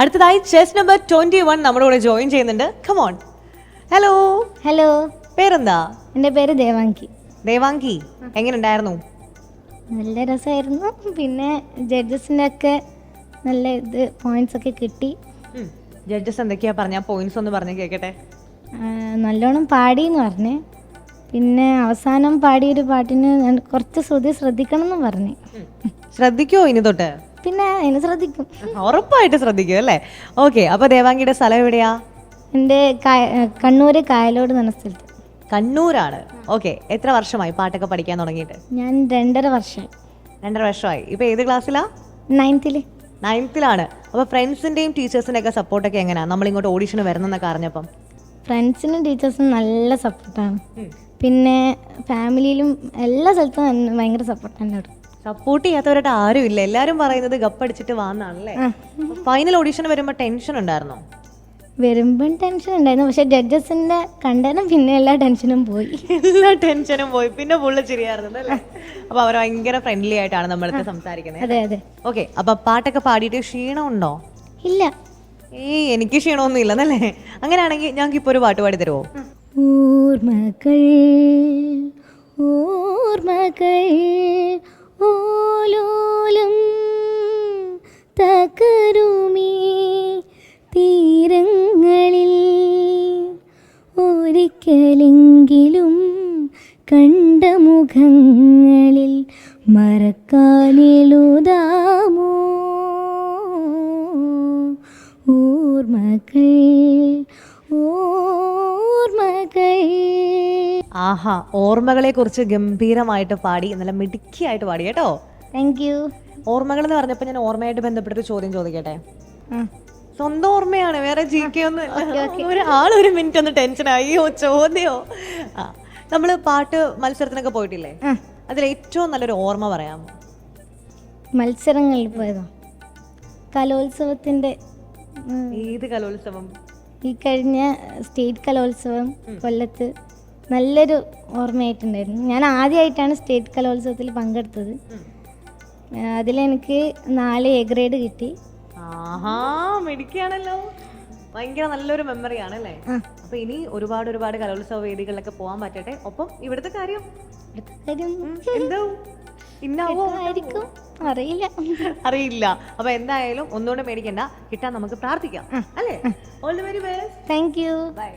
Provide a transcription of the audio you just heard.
അടുത്തതായി chess number twenty one നമ്മുടെ കൂടെ ജോയിൻ ചെയ്യുന്നുണ്ട്. കമോൺ ഹലോ ഹലോ പേരെന്താ? എന്റെ പേര് ദേവാങ്കി. ദേവാങ്കി എങ്ങനെയുണ്ടായിരുന്നു? നല്ല രസമായിരുന്നു. പിന്നെ ജഡ്ജസിന്റെ ഒക്കെ നല്ല ഇത് പോയിന്റ്സ് ഒക്കെ കിട്ടി. ജഡ്ജസ് എന്തൊക്കെയാ പറഞ്ഞ? പോയിന്റ്സ് ഒന്ന് പറഞ്ഞു കേക്കട്ടെ. നല്ലോണം പാടി എന്ന് പറഞ്ഞേ. പിന്നെ അവസാനം പാടിയൊരു പാട്ടിന് കുറച്ച് ശ്രുതി ശ്രദ്ധിക്കണം എന്ന് പറഞ്ഞു ശ്രദ്ധിക്കോ ഇനി തൊട്ട്? പിന്നെ അതിനെ ശ്രദ്ധിക്കും. ഉറപ്പായിട്ട് ശ്രദ്ധിക്കും അല്ലേ? ഓക്കെ അപ്പൊ ദേവാങ്കിയുടെ സ്ഥലം എവിടെയാ? എന്റെ കണ്ണൂര് കായലോട് എന്ന സ്ഥലത്ത്. കണ്ണൂരാണ്. ഓക്കെ എത്ര വർഷമായി പാട്ടൊക്കെ പഠിക്കാൻ തുടങ്ങിയിട്ട്? ഞാൻ രണ്ടര വർഷം. രണ്ടര വർഷമായി. ഇപ്പൊ ഏത് ക്ലാസ്സിലാ നയൻത്തിൽ നയൻത്തിലാണ് അപ്പൊ ഫ്രണ്ട്സിന്റെയും ടീച്ചേഴ്സിന്റെ ഒക്കെ സപ്പോർട്ടൊക്കെ എങ്ങനെയാ നമ്മൾ ഇങ്ങോട്ട് ഓഡീഷന് വരുന്നെന്നൊക്കെ അറിഞ്ഞപ്പം ഫ്രണ്ട്സിനും ടീച്ചേഴ്സും നല്ല സപ്പോർട്ടാണ് പിന്നെ ഫാമിലിയിലും എല്ലാ സ്ഥലത്തും ഭയങ്കര സപ്പോർട്ടാണ് എന്നോട് സപ്പോർട്ട് ചെയ്യാത്തവരായിട്ട് ആരും ഇല്ല. എല്ലാരും പറയുന്നത് ഗപ്പടിച്ചിട്ട് വാന്നാണല്ലേ? ഫൈനൽ ഓഡീഷൻ വരുമ്പോ ടെൻഷൻ ഉണ്ടായിരുന്നോ? വരുമ്പം ടെൻഷൻ ഉണ്ടായിരുന്നു. പക്ഷെ ജഡ്ജസിന്റെ കണ്ടനം പിന്നെ എല്ലാ ടെൻഷനും പോയി. എല്ലാ ടെൻഷനും പോയി. പിന്നെ പുള്ളി ചിരിയായിരുന്നു അല്ലേ? അപ്പൊ അവർ ഭയങ്കര ഫ്രണ്ട്ലി ആയിട്ടാണ് നമ്മളടുത്ത് സംസാരിക്കുന്നത്. അതെ അതെ. ഓക്കെ അപ്പൊ പാട്ടൊക്കെ പാടിയിട്ട് ക്ഷീണമുണ്ടോ? ഇല്ല. ഏയ് എനിക്ക് ക്ഷീണമൊന്നും ഇല്ലെന്നല്ലേ? അങ്ങനെയാണെങ്കിൽ ഞങ്ങൾക്ക് ഇപ്പൊ ഒരു പാട്ട് പാടി തരുമോ ഓർമ്മകൾ ഓർമ്മകൾ ഒരിക്കലെങ്കിലും കണ്ട മുഖങ്ങളിൽ മറക്കാനെഴുതാമോ ഓർമ്മകൾ ഓർമ്മകൾ. ആഹാ ഓർമ്മകളെ കുറിച്ച് ഗംഭീരമായിട്ട് പാടി നല്ല മിടുക്കിയായിട്ട് പാടി കേട്ടോ. താങ്ക് യു ഓർമ്മകൾ എന്ന് പറഞ്ഞപ്പോൾ ഞാൻ ഓർമ്മയായിട്ട് ബന്ധപ്പെട്ടൊരു ചോദ്യം ചോദിക്കട്ടെ? സ്വന്തം ഓർമ്മയാണ് വേറെ ജി കെ ഒന്നും ഒരു ആളൊരു മിനിറ്റ് ഒന്ന് ടെൻഷൻ ആയിയോ ചോദ്യോ? ആ നമ്മൾ പാട്ട് മത്സരത്തിനൊക്കെ പോയിട്ടില്ലേ? അതിൽ ഏറ്റവും നല്ലൊരു ഓർമ്മ പറയാമോ? മത്സരങ്ങളിൽ പോയതാ. കലോത്സവത്തിന്റെ ഏത് കലോത്സവം? ഈ കഴിഞ്ഞ സ്റ്റേറ്റ് കലോത്സവം കൊല്ലത്ത് നല്ലൊരു ഓർമ്മയായിട്ടുണ്ടായിരുന്നു. ഞാൻ ആദ്യമായിട്ടാണ് സ്റ്റേറ്റ് കലോത്സവത്തിൽ പങ്കെടുത്തത്. അതിലെനിക്ക് നാല് എ ഗ്രേഡ് കിട്ടി. ആഹാ മിടുക്കിയാണല്ലോ. ഭയങ്കര നല്ലൊരു മെമ്മറി ആണല്ലേ അപ്പൊ ഇനി ഒരുപാട് ഒരുപാട് കലോത്സവ വേദികളിലൊക്കെ പോകാൻ പറ്റട്ടെ. ഒപ്പം ഇവിടുത്തെ കാര്യം? അറിയില്ല. അറിയില്ല. അപ്പൊ എന്തായാലും ഒന്നുകൂടെ മേടിക്കണ്ട. കിട്ടാൻ നമുക്ക് പ്രാർത്ഥിക്കാം. അല്ലേ? All the very best thank you bye